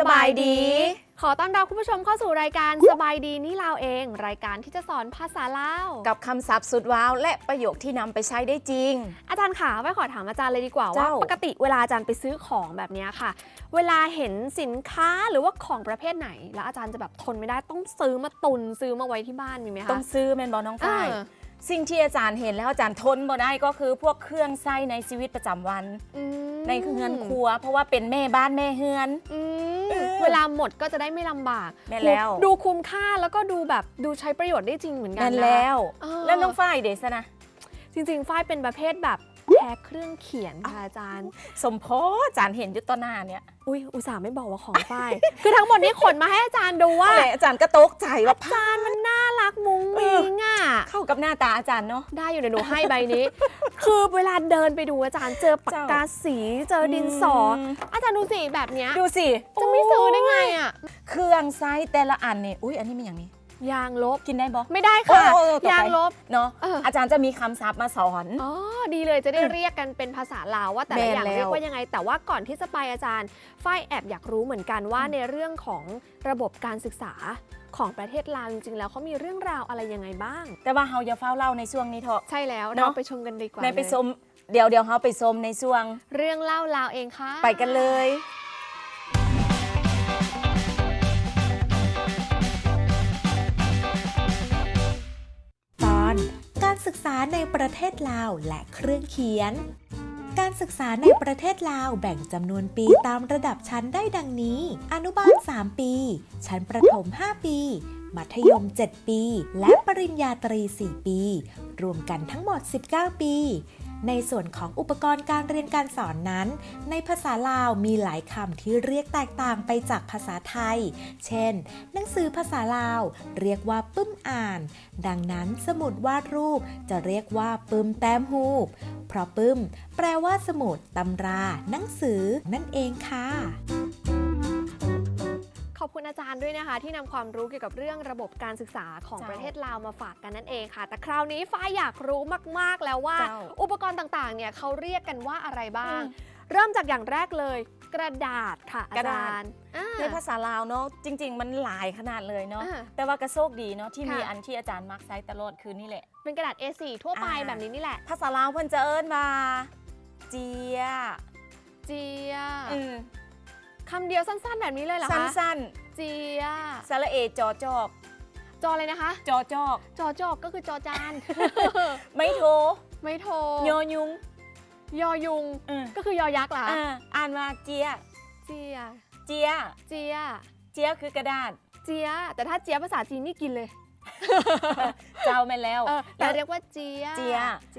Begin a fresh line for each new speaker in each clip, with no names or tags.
สบายดี ขอต้อนรับคุณผู้ชมเข้าสู่รายการสบายดีนี่ลาวเอง รายการที่จะสอนภาษาลาว
กับคำศัพท์สุดว้าว และประโยคที่นำไปใช้ได้จริง
อาจารย์ขาไว้ขอถามอาจารย์เลยดีกว่าว่า
เจ้า
ปกติเวลาอาจารย์ไปซื้อของแบบเนี้ยค่ะ เวลาเห็นสินค้าหรือว่าของประเภทไหน แล้วอาจารย์จะแบบทนไม่ได้ต้องซื้อมาตุนซื้อมาไว้ที่บ้านมีไหมคะ
ต้องซื้อแมนบอน้องฝ้าย
เออ
สิ่งที่อาจารย์เห็นแล้วอาจารย์ทนบ่ได้ก็คือพวกเครื่องใช้ในชีวิตประจำวัน
อืม
ในเฮือนครัว เพราะว่าเป็นแม่บ้านแม่เฮือน
อืม
เออ
เวลาหมดก็จะได้ไม่ลำบาก
แม่แล้ว
ดูคุ้มค่าแล้วก็ดูแบบดูใช้ประโยชน์ได้จริงเหมือนกั
นั่
น
น
นะ
แล้ว
เออ
แล้วน้องฝ้ายเดซะนะ
จริงๆฝ้ายเป็นประเภทแบบแพ้เครื่องเขียนค่ะอาจารย์
สมพออาจารย์เห็นอยู่ต่อหน้าเนี่ย
อุ้ยอุตส่าห์ไม่บอกว่าของฝ้าย คือทั้งหมดนี้ขนมาให้อาจารย์ดูว่า
แหละอาจารย์ก็ตกใจว่า
อาจารย์มันน่ารักมุ้งมิงอะ
เข้า กับหน้าตาอาจารย์เนาะ
ได้อยู่เดี๋ยวหนูให้ใบนี้ คือเวลาเดินไปดูอาจารย์เจอปากกาสีเจอดินสออ
ม
อาจารย์ดูสิแบบเนี้ย
ดูสิ
จะไม่ซื้อได้ไงอะ
เครื่องไซส์แต่ละอันเนี่ยอุ้ยอันนี้มีอย่างนี้
ยางลบ
กินได้บ่
ไม่ได้ค่ะ
โอ้โอ้โอ้ตกใจ
ยางลบ
เนาะ
เอออ
อาจารย์จะมีคำศัพท์มาสอน
อ๋อ ดีเลยจะได้เรียกกันเป็นภาษาลาวว่าแต่ละ
แม่น
อย่าง
แล้ว
เรียกว่ายังไง แต่ว่าก่อนที่จะไปอาจารย์ฝ้ายแอบอยากรู้เหมือนกันว่าในเรื่องของระบบการศึกษา ของประเทศลาวจริงๆ แล้วเขามีเรื่องราวอะไรยังไงบ้าง
แต่ว่าเฮาอย่าเฝ้าเล่าในช่วงนี้เถอะ
ใช่แล้ว
เน
เรา
อะ
ไปชมกันดีกว่า
ในไป
เลย
ชมเดี๋ยวเดี๋ยวเฮาไปชมในช่วง
เรื่องเล่าลาวเองค่ะ
ไปกันเลย
ตอนการศึกษาในประเทศลาวและเครื่องเขียน การศึกษาในประเทศลาวแบ่งจำนวนปีตามระดับชั้นได้ดังนี้ อนุบาล 3 ปี ชั้นประถม 5 ปี มัธยม 7 ปี และปริญญาตรี 4 ปี รวมกันทั้งหมด 19 ปี ในส่วนของอุปกรณ์การเรียนการสอนนั้น ในภาษาลาวมีหลายคำที่เรียกแตกต่างไปจากภาษาไทย เช่น หนังสือภาษาลาว เรียกว่าปึ้มอ่าน ดังนั้นสมุดวาดรูปจะเรียกว่าปึ้มแต้มหูเพราะปึ้ม แปลว่าสมุดตำรา หนังสือ นั่นเองค่ะ
ขอบคุณอาจารย์ด้วยนะคะ ที่นำความรู้เกี่ยวกับเรื่องระบบการศึกษาของ
เจ้า
ประเทศลาวมาฝากกันนั่นเองค่ะ แต่คราวนี้ฝ้ายอยากรู้มาก ๆ แล้วว่า
เจ้า
อุปกรณ์ต่างๆ เนี่ยเขาเรียกกันว่าอะไรบ้าง
อืม
เริ่มจากอย่างแรกเลย กระดาษค่ะอาก
ระดาษ
จารย์อ่า
ในภาษาลาวเนาะจริง ๆ มันหลายขนาดเลยเนาะ
อ่า
แต่ว่าก็โชคดีเนาะที่มี
ค่ะ
อันที่อาจารย์มักไซส์ตลอดคือนี่แหละ
เป็นกระดาษ A4 ทั่วไป
อ่า
แบบนี้นี่แหละ
ภาษาลาวเพิ่นจะเอิ้นมาเจีย
เจีย
อืม
คำเดียวสั้นๆแบบนี้เลยเหรอคะ
สั้น
เจีย
ๆสระเอจอจอก
จออะไรนะคะ
จอจอก
จอจอกก็คือจอจาน
ไม่โทร
ไม่โทร
โยยุง
ยอยุง
อืม
ก็คือยอยักษ์เหรอคะ
อ่าอ่านว่าเจีย
เจีย
เจีย
เจีย
เจียคือกระดาษ
เจีย แต่ถ้าเจียภาษาจีนนี่กินเลย
เจ้าแม่นแล้ว
เออแต่เรียกว่าเจีย
เจีย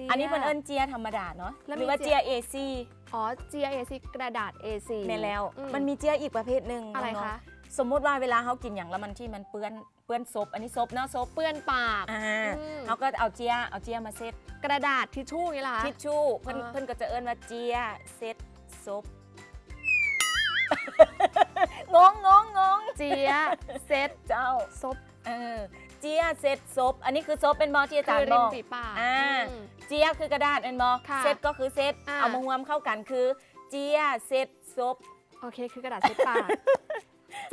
อันนี้เพิ่นเอิ้นเจียธรรมดาเนาะ
แล้ว
ห
มี
รือว่า
เจี
เจี
ย
ยเอซี
อ๋อเจีย A4 กระดาษ A4
แม่นแล้ว
อื
มันมีเจียอีกประเภทหนึ่ง
อะไร
น้งๆ
คะ
สมมุติว่าเวลาเขากินอย่างแล้วมันที่มันเปื้อนเปื้อนซบอันนี้ซบเนาะซบ
เปื้อนปาก
อ่า
อืม
เขาก็เอาเจียเอาเจียมาเซ็ต
กระดาษทิชชู่อย่างนี้เหรอคะ
ทิชชู่เพิ่น
อ่า
เพิ่นก็จะเอิ้นว่าเจียเซ็ตซบงงงงงง
เจียเซ็ต
เจ้า
ซบ
เออ เจียเซ็ตซบอันนี้คือซบเป็นบอที่อาจาร
คือ
ย์บ
ริม
อก
ฝีปาก
อ่า
อืม
เจียคือกระดาษเป็นบอ
ค่ะ
เซ็ตก็คือเซ็ต
อ่า
เอามารวมเข้ากันคือเจียเซ็ตซบ
โอเค คือกระดาษเช็ดปาก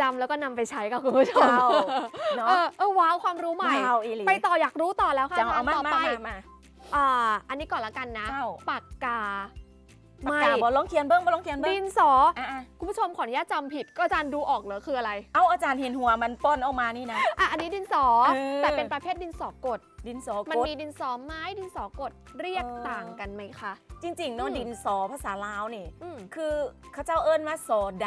จำแล้วก็นำไปใช้กับคุณผู้ชม
เจ้าเนาะ
เออเออว้าวความรู้ใหม่
ว้าวอีหลี
ไปต่ออยากรู้ต่อแล้วค่ะ
เจ้าเอามา
ต่อ
มา
ไป
มามา
อ่าอันนี้ก่อนละกันนะ
เจ้า
ปากกา
ปากกาบอลองเขียนเบิ้งบอลองเขียนเบิ้
ดิ
ง
นสอ
อะ
คุณผู้ชมขออนุญาตจำผิดก็อาจารย์ดูออกเหรอคืออะไร
ๆเอาอาจารย์เห็นหัวมันป้อนออกมานี่นะ
อะอันนี้ดินสอ
เออ
แต่เป็นประเภทดินสอกด
ดินสอ
มัน
กด
มีดินสอไม้ดินสอกดเรียก
เออ
ต่างกันไหมคะ
จริงๆเนาะ
อืม
ดินสอภาษาลาวนี่
อืม
คือเขาเจ้าเอิ้นว่าสอด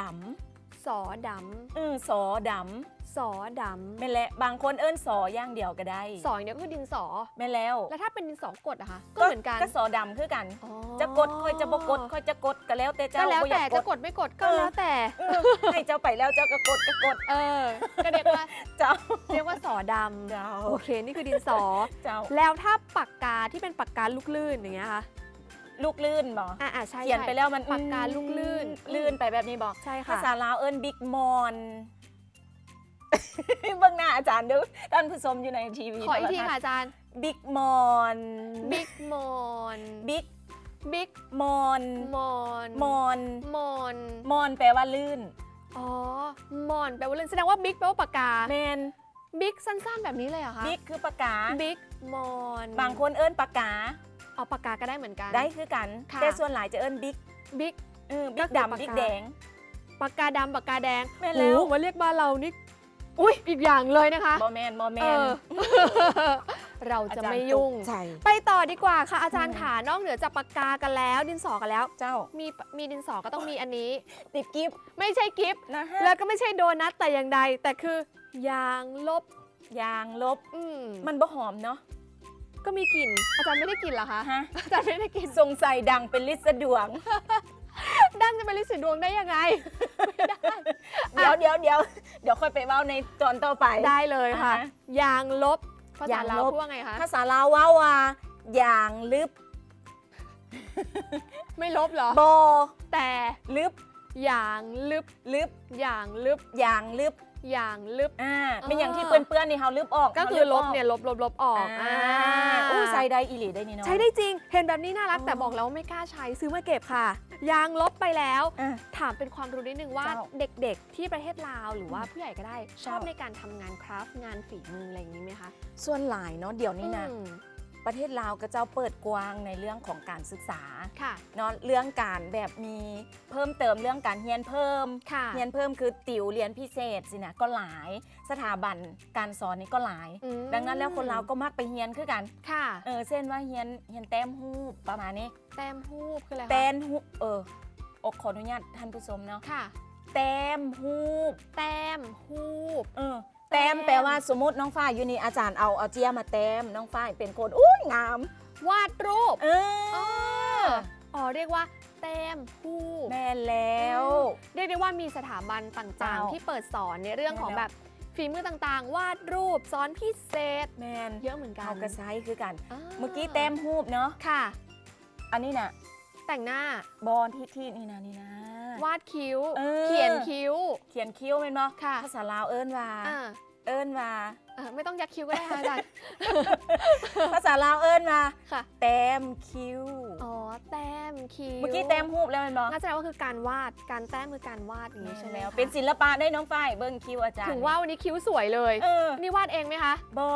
สอด
เออสอดำ
สอดำ
แม่นแหละบางคนเอิ้นสอย่างเดียวก็ได้ำ
สออย่างเดียวก็คือดินสอ
แม่นแล้ว
แล้วถ้าเป็นดินสอกดอะคะก็เหมือนกัน
ก็สอดำคือกัน
อ๋อ
จะกดค่อยจะบ่กดค่อยจะกดก็แล้วแต่เจ้า
ก็แล้ว
บ่อยา
แต่จะกดไม่กดก็
เออ
แล้วแต่
เออให้เจ้าไปแล้วเจ้าก็กดก็กด
เออก็เรียกว่า
เจ้า
เรียกว่าสอดำ
เจ้า
โอเคนี่คือดินสอ
เจ้า
แล้วถ้าปากกาที่เป็นปากกาลูกลื่นอย่างเงี้ยคะ
ลูกลื่นบ่
อ่าอ่าใช่
เขียน
ใช่
ไปแล้วมัน
ปากกาลูกลื่น
ลื่นไปแบบนี้บ่
ใช่
ภา
ค่ะ
ษาลาวเอิ้นบิ๊กมอนเบื้องหน้าอาจารย์เดูท่านผู้ชมอยู่ในทีวี
ขออีกทีค่ะอาจารย์
บิ๊กมอน
บิ๊กมอน
บิ๊ก
บิ๊ก
มอน
มอน
มอน
มอน
มอนแปลว่าลื่น
อ๋อมอนแปลว่าลื่นแสดงว่าบิ๊กแปลว่าปากกา
แมน
บิ๊กสั้นๆแบบนี้เลยเหรอคะ
บิ๊กคือปากกา
บิ๊กมอน
บางคนเอิ้นปากกา
เอาปากกาก็ได้เหมือนกัน
ได้คือกัน
ค่ะ
แต่ส่วนหลายจะเอิ้นบิ๊ก
บิ๊ก
เออ
ก็
บิ๊ก
คือปากกา
ดำบิ๊กแดง
ปากกาดำปากกาแดง
แม่นแล้ว
โอ้มาเรียกบ้านเรานี่อุ้ยอีกอย่างเลยนะคะ
บอแมนบอแม
เอนอ เราจะไม่
อาาร
ยุ่ง
ตกใจ
ไปต่อดีกว่าค่ะอาจารย์
อืม
ขานอกเหนือจากปากกากันแล้ว ดินสอกันแล้ว
เจ้า
มีมีดินสอก็ต้องมีอันนี้
ติดกิฟต์
ไม่ใช่กิฟต์
นะฮะ
แล้วก็ไม่ใช่โดนัทแต่อย่างใด แต่คือยางลบ
ยางลบ
อืม
มันบ่หอมเนาะ
ก็มีกลิ่น อาจารย์ไม่ได้กลิ่นเหรอคะ
ฮะ
อาจารย์ไม่ได้กลิ่น
สงสัยดังเป็นลิสดวง
ดังจะเป็นลิสีดวงได้ยังไง ไม่ได้
เดี๋ยวเดี๋ยวเดี๋ยวเดี๋ยวค่อยไปเว้าในตอนต่อไป
ได้เลยค่ะ
อ่าฮะ
ยางลบ ภาษายา
ง
ลา
ล
ว
บ
พูดว่าไงคะ
ภาษาลาวว่าว่าอย่างลึบ
ไม่ลบเหรอ
บอ
แต่
ลึบ
ยางลึบ
ลึบ
ยางลึบ
อย่างลึบ
ยางลึบ
อ่า
เออ
เป็นอย่างที่เปื้อนๆนี่เฮาลึบออก
ก็คือลบเนี่ยลบลบลบออก
อ่า
อ่า
อู้ใส่ได้อีหลีได้นี่เนาะ
ใช้ได้จริง เห็นแบบนี้น่ารัก
อ๋อ
แต่บอกแล้วว่าไม่กล้าใช้ซื้อมาเก็บค่ะ ยางลบไปแล้ว
อะ
ถามเป็นความรู้นิดนึงว่า
เจ้า
เด็กๆ ที่ประเทศลาวหรือว่าผู้ใหญ่ก็ได้ชอบ
เจ้า
ในการทำงานคราฟต์งานฝีมืออะไรอย่างนี้ไหมคะ
ส่วนหลายเนาะเดี๋ยวนี้นะ
อืม
ประเทศลาวก็เจ้าเปิดกว้างในเรื่องของการศึกษา
ค่ะ
เนาะเรื่องการแบบมีเพิ่มเติมเรื่องการเรียนเพิ่ม
ค่ะ
เรียนเพิ่มคือติวเรียนพิเศษสินะก็หลายสถาบันการสอนนี่ก็หลาย
อืม
ดังนั้นแล้วคนเราวก็มักไปเรียนคือกัน
ค่ะ
เออเช่นว่าเรียนเรียนแต้มหูปประมาณนี้
แต้มหูบคืออะไรคะ
แต้มหูปเอออกขออนุญาตท่านผู้ชมเนาะ
ค่ะ
แต้มหูป
แต้มหูบ
เออ
แต้
แต้
ม
มแปลว่าสมมติน้องฝ้ายอยู่นี่อาจารย์เอาเอาเจียมาแต้มน้องฝ้ายเป็นคนอุ้ยงาม
วาดรูป
เอ
อ๋อ
อ
อ๋อเรียกว่าแต้มหูบ
แม่นแล้ว
เรียกได้ว่ามีสถาบันต่าง
เจ้า
ๆที่เปิดสอนในเรื่องของ
แม่น
แบ
แล้ว
บฝีมือต่างๆ วาดรูปสอนพิเศษ
แมน
เยอะเหมือนกัน
เอากระไซคือกันาเมื่อกี้แต้มหูปเนาะ
ค่ะ
อันนี้น่ะ
แต่งหน้า
บอลที่ที่นี่นะนี่นะ
วาดคิ้ว
เออ
เขียนคิ้ว
เขียนคิ้วเป็นบ่
ค่ะ
ภาษาลาวเอิ้นว่า
อ่า
เอิ้นว่า
เออไม่ต้องยักคิ้วก็ได้ค่ะอาจารย์
ภาษาลาวเอิ้นว่า
ค่ะ
แต้มคิ้ว
อ๋อ แต้มคิ้ว
เมื่อกี้แต้มหูปแล้วเป็นบ่
น่าจะว่าคือการวาด การแต้มคือการวาดอย่างนี้ใช่ไหม
แล้ว
คะ
เป็นศิลปะได้น้องฝ้ายเบิ้งคิ้วอาจารย์
ถึงว่าวันนี้คิ้วสวยเลย
เออ
นี่วาดเองไหมคะ
บอ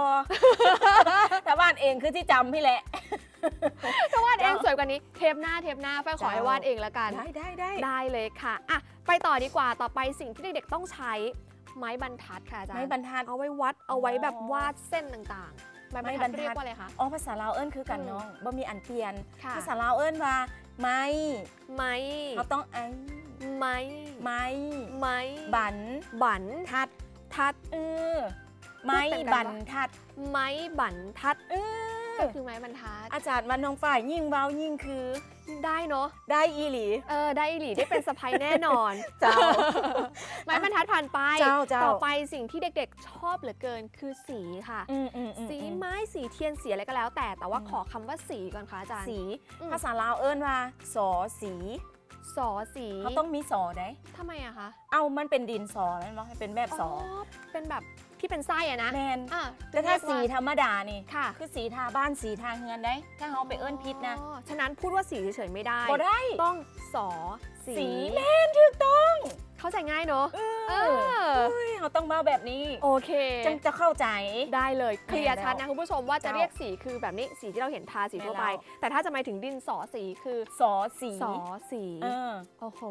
ถ้าบ้านเองคือที่จำพี่แหละ
ถ้าวาดเอง
เจ้า
สวยกว่านี้เทปหน้าเทปหน้าไฟขอให้
เจ้าวา
ดเองแล้วกัน
ได้ได้ได้
ได้เลยค่ะอะไปต่อดีกว่าต่อไปสิ่งที่เด็กๆต้องใช้ไม้บรรทัดค่ะอาจารย์
ไม้บรรทัด
เอาไว้วัดเอาไว้แบบ
อ๋อ
วาดเส้นต่างๆ ไม้บรร
ไม้บ
ทั
ร
ด
รทัด
เรียกว่าอะไรคะ
อ๋อภาษาลาวเอิ้นคือกัน
อืม
น้องบ่มีอันเปลี่ยน
ค่ะ
ภาษาลาวเอิ้นว่าไม้
ไม้
เขาต้องไอ้
ไม้
ไม้
ไม้
บัน
บัน
ทัด
ทัด
เออไม้
พูดเป็นกัน
บัน
วะ
ทัด
ไม้บันทัด
เออ
ก็คือไม้บรรทัด
อาจารย์วันน้องฝ่ายยิ่งเว้ายิ่งคือ
ได้เนาะ
ได้อีหลี
เออได้อีหลีได้เป็นสะพายแน่นอน
เจ้า
ไม้บรรทัดผ่านไป
เจ้าเจ้า
ต่อไปสิ่งที่เด็กๆชอบเหลือเกินคือสีค่ะ
อืมอืมอืม
สี
อืม
ไม้สีเทียนสีอะไรก็แล้ว แต่แต่ว่า
อืม
ขอคำว่าสีก่อนค่ะอาจารย์
สี
อืม
ภาษาลาวเอิ้นว่าสอสี
สอสี
เขาต้องมีสอได้
ทำไมอะคะ
เอามันเป็นดินสอแม่นบ่ให้เป็นแบบสอ
เป็นแบบ ที่เป็นไส้อะนะ
แมน
อะ
แต่ถ้า
เรียก
สี
ว่
ธรรมดานี่
ค่ะ
คือสีทาบ้านสีทาเฮือนได้ ถ้าเขาไปเอิ้นพิษนะ
อ๋อฉะนั้นพูดว่าสีเฉยๆไม่ได้
บ่ได้
ต้องสอสี
สีแม่นถูกต้อง
เข้าใจง่ายเนอะ
เอ
เอ
อ
อ
เฮ้ยเขาต้องมาแบบนี้
โอเค
จึงจะเข้าใจ
ได้เลยเคลียร์
แน่แล้ว
ชัดนะคุณผู้ชมว่าจะ
เจ้า
เรียกสีคือแบบนี้สีที่เราเห็นทาสีทั่วไป
แน่แล้ว
แต่ถ้าจะหมายถึงดินสอสีคือ
สอสี
สอสี
เออ
โอ้โห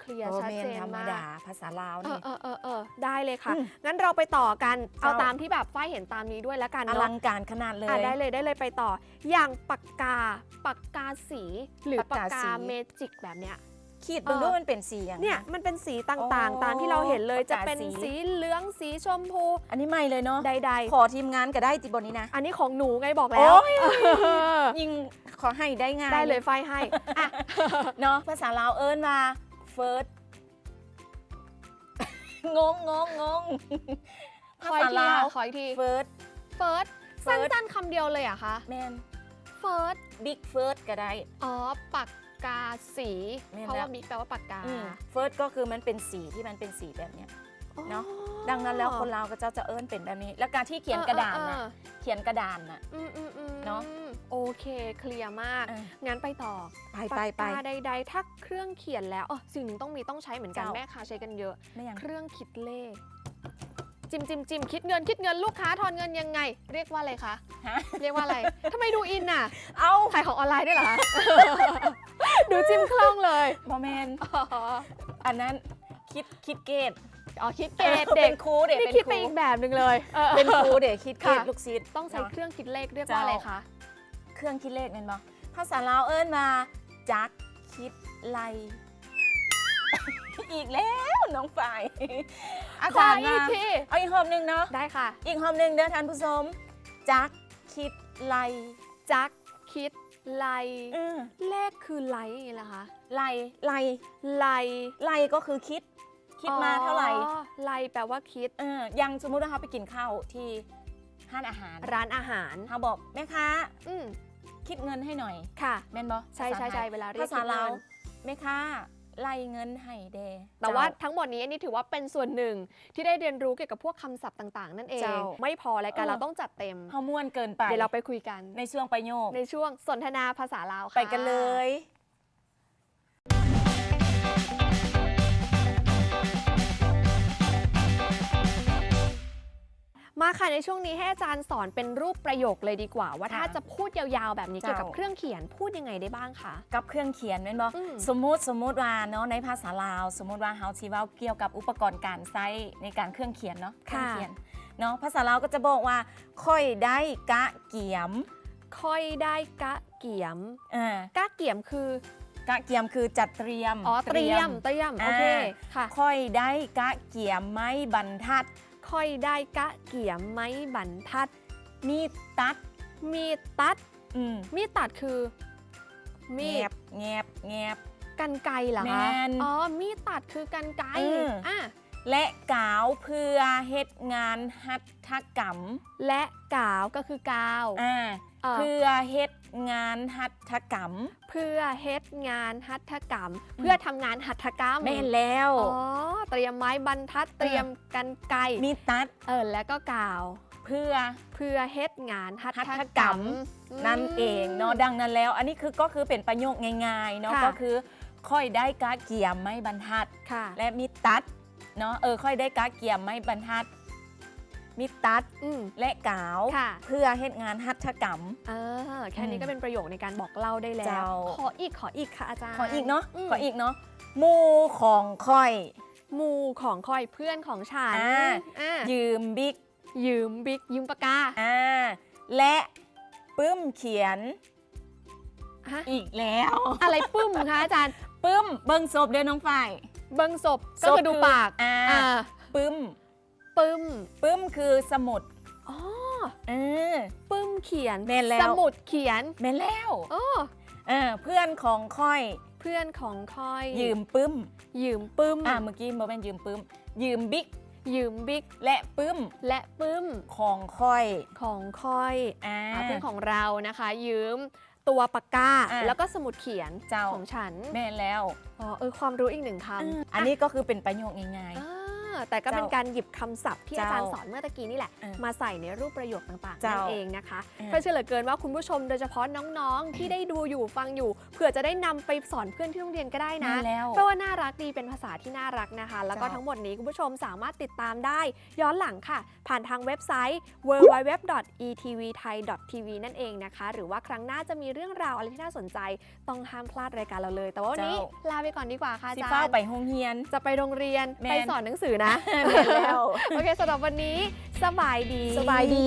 เคลียร์
โอ้
ชัด
แม่
เจ
น
น
ธรรม
มาก
ดาภาษาลาว
เอ
นี่
อเออเออเออได้เลยค่ะ
อืม
งั้นเราไปต่อกันเอา
เจ้า
ตามที่แบบฝ้ายเห็นตามนี้ด้วยแล้วกัน
อ
เนาะ
ลังการขนาดเลย
อะได้เลยได้เลยไปต่อ อย่างปากกาปากกาสี หรือ
ปา
ปากก
กากาสี
เมจิกแบบเนี้ย
ขีดเบิ่ง
เออ
ด้วยมันเป็นสีอย่าง
เนี่ยมันเป็นสีต่าง
อ๋อ
ๆตามที่เราเห็นเลย
ประ
จะ
กาศ
เป็น
สี
สีเหลืองสีชมพู
อันนี้ไม่เลยเนาะ
ใด
ขอทีมงานก็ได้ติบนนี้นะ
ๆอันนี้ของหนูไงบอกแล้
โอ้
วย
ยิงขอให้ได้ง่าย
ได้เลยไฟให้อะ
เนาะภาษาลาวเอิ้นว่าเฟิร์สงงงงงง
ข
ภา
ออี
ษาก
ที
ลาว
ค่ะขออีกที
เฟิร์ส
เฟิร์ส
First
สั้นๆคำเดียวเลยเหรอะคะ
แมน
เฟิร์ส
บิ๊กเฟิร์สก็ได้
อ๋อปาก กาสี
แม่น
เพราะ
แล้ว
ว่าบิ๊กแปลว่าปากกา
เฟิร์สก็คือมันเป็นสีที่มันเป็นสีแบบเนี้ย เนอะ ดังนั้นแล้วคนลาวก็จะจะเอิ้นเป็นแบบนี้ แล้วการที่เขียนกระดานน่ะ
เออ
เขียนกระดานน่ะ
เออเอออืมอืมอืม
เนอะ
โอเคเคลียร์มาก
อะ
งั้นไปต่อ
ไปไปไป
ปากกาใดๆถ้าเครื่องเขียนแล้วอ๋อสิ่งหนึ่งต้องมีต้องใช้เหมือนกัน
เจ้า
แม่ค้าใช้กันเยอะ
ไม่ยัง
เครื่องคิดเลข จิมจิมจิมคิดเงินคิดเงินลูกค้าทอนเงินยังไง เรียกว่าอะไรคะ
ฮะ
เรียกว่าอะไรทำไมดูอินน่ะ
เอา
ขายของออนไลน์ด้วยเหรอคะ ดูจิ้มคล่องเลย
บอแมน
อ๋อ
อันนั้นคิดคิดเกต
อ๋อคิดเกตเด็
เป็
ก
นครูเด็ก
นี่
เป็น
คิด
ค
ไป
รู
อีกแบบหนึ่งเลยออ
เป็นครูเด็กคิดเกต
ค่ะ
ลูกศิษย์
ต้องใช้
เนาะ
เครื่องคิดเลขเรียกว่าอะไรคะ
เครื่องคิดเลขนั่นบ่ภาษาลาวเอิ้นมาจักคิดไลอีกแล้วน้องฝ่ายอา
ขอ
จารย์
อี
มาก
ที
เอาอีกหอมหนึ่งเนาะ
ได้ค่ะ
อีกหอมหนึ่งเด้อท่านผู้ชมจักคิดไล
จักคิด ไล
อืม
เลขคือไลอย่างนี้เหรอคะ
ไลไล
ไล
ไลก็คือคิด คิดมาเท่าไหร่
อ๋อไลแปลว่าคิด
เอออยังสมมุติว่าเขาไปกินข้าวที่ห้านอาหาร
ร้านอาหาร
เขาบอกแม่ค้า
อืม
คิดเงินให้หน่อย
ค่ะ
แม่นบ่
ใช่
ภา
ใช่
ษาไท
ใช่
ย
เวลาเรียก
ภาษา
คิดเงิน
ลาวแม่ค้า ไล่เงินให้แด
แต่ว่า
เจ้
ทั้งหมดนี้อันนี้ถือว่าเป็นส่วนหนึ่งที่ได้เรียนรู้เกี่ยวกับพวกคำศัพท์ต่างๆ นั่นเอง
เจ้า
ไม่พอรายการ
เออ
เราต้องจัดเต็ม
เฮาม่วนเกินไป
เดี๋ยวเราไปคุยกัน
ในช่วงประโยค
ในช่วงสนทนาภาษาลาวค่ะ
ไปกันเลย
มาค่ะในช่วงนี้ให้อาจารย์สอนเป็นรูปประโยคเลยดีกว่า ว่า
ค่ะ
ถ้าจะพูดยาวๆแบบนี้
เจ้า
เกี่ยวกับเครื่องเขียนพูดยังไงได้บ้างคะ
กับเครื่องเขียนแม่นบ่
อืม
สมมุติสมมุติว่าเนาะในภาษาลาว สมมุติว่าเฮาสิเว้าเกี่ยวกับอุปกรณ์การใช้ในการเครื่องเขียนเนาะเครื่องเขียนเนาะภาษาลาวก็จะบอกว่า ค่อยได้กะเกียม
ค่อยได้กะเกียม
เออกะ
เกียมคือ
กะเกียมคือจัดเตรียม
อ๋อเตรียมเตรียมโอเค
อ่า
ค่ะ
ค่อยได้กะเกียมไม้บรรทัด
ค่อยได้กะเกียมไม้บรรทัด
มีดตัด
มีดตัด
อืม
มีดตัดคือ มี
แง
ด
บแงบแงบ
กันไกรเหรอ
แม
คะ
น
อ๋อมีดตัดคือกันไกร
อืม
อะ
และกาวเพื่อเฮ็ดงานหัตถกรรม
และกาวก็คือกาว
อ่า
เอ่อ
เพื่อเฮ็ดงานหัตถกรรม
เพื่อเฮ็ดงานหัตถกรรม เพื่อทำงานหัตถกรรม
แม่นแล้ว
อ๋อเตรียมไม้บรรทัดเตรียมกันไกร
มีตัด
เออแล้วก็กาว
เพื่อ
เพื่อเฮ็ดงานหัต
หัต
ถ
ถ
ก
ก
ร
ร
ร
ร
ม
ม นั่นเองเนาะดังนั้นแล้ว อันนี้คือก็คือเป็นประโยคง่ายๆเนาะ
ค่ะ
ก็คือค่อยได้กาเกียมไม่บรรทัด
ค่ะ
และมีตัด เนาะเออค่อยได้กาเกียมไม่บรรทัดมีตัด
อืม
และกาว
ค่ะ
เพื่อเฮ็ดงานหัตถกรรม
เออแค่นี้
อืม
ก็เป็นประโยคในการบอกเล่าได้แล้
เจ้า
ว ขออีกขออีกค่ะอาจารย์
ขออีกเนาะ
ม
ขออีกเนาะหมู่ของค่อย
หมูของคอยเพื่อนของฉัน
อ่า
อ่า
ยืมบิ๊ก
ยืมบิ๊กยืมปากกา
อ่าและปึ้มเขียน
ฮะ
อีกแล้ว
อะไรปึ้มคะอาจารย์
ปึ้มเบิ่งศพเด้อน้องฝ่าย
เบิ้งศพก็คือดูปาก
อ่า
อ่า
ปึ้ม
ปึ้ม
ปึ้มคือสมุด
อ๋อ
เออ
ปึ้มเขียน
แม่นแล้ว
สมุดเขียน
แม่นแล้ว
โอ้
เออเพื่อนของค่อย
เพื่อนของคอย
ยืมปึ้ม
ยืมปึ้ม
อ่าเมื่อกี้บอกเป็นยืมปึ้ม ยืมบิ๊ก
ยืมบิ๊ก
และปึ้ม
และปึ้ม
ของค่อย
ของคอย
อ่า
อ่าเพื่อนของเรานะคะ ยืม ตัวปากกา
อะ
แล้วก็สมุดเขียน
เจ้า
ของฉัน
แม่นแล้ว
อ๋อเออความรู้อีกหนึ่งคำ
อันนี้ก็คือเป็นประโยคง่าย
อ่า แต่ก็เป็น
เจ้า
การหยิบคำศัพท์ที่อา
เจ้า
จารย์สอนเมื่อตะกี้นี่แหละ
เออ
มาใส่ในรูปประโยคต่างๆ
เจ้า
นั่นเองนะคะ
เออ
เพราะเชื่อเหลือเกินว่าคุณผู้ชมโดยเฉพาะน้องๆ ที่ได้ดูอยู่ฟังอยู่เผื่อจะได้นำไปสอนเพื่อนที่โรงเรียนก็ได้
ๆ
นะ
แม่นแล้ว
เพราะว่าน่ารักดีเป็นภาษาที่น่ารักนะคะ แล้วก็
เจ้า
ทั้งหมดนี้คุณผู้ชมสามารถติดตามได้ ย้อนหลังค่ะ ผ่านทางเว็บไซต์ www.etvthai.tv นั่นเองนะคะ หรือว่าครั้งหน้าจะมีเรื่องราวอะไรที่น่าสนใจ ต้องห้ามพลาดรายการเราเลย แต่ว่าวันนี้
เจ้า
ลาไปก่อนดีกว่าค่ะอา
สิ
จาร
ฟ้าว
ย์
ไปโรงเรียน
จะไปโรงเรียน
แม่น
ไปสอนหนังสือนะ
แม่นแล้ว
โอเคสำหรับวันนี้สบายดี
สบายดี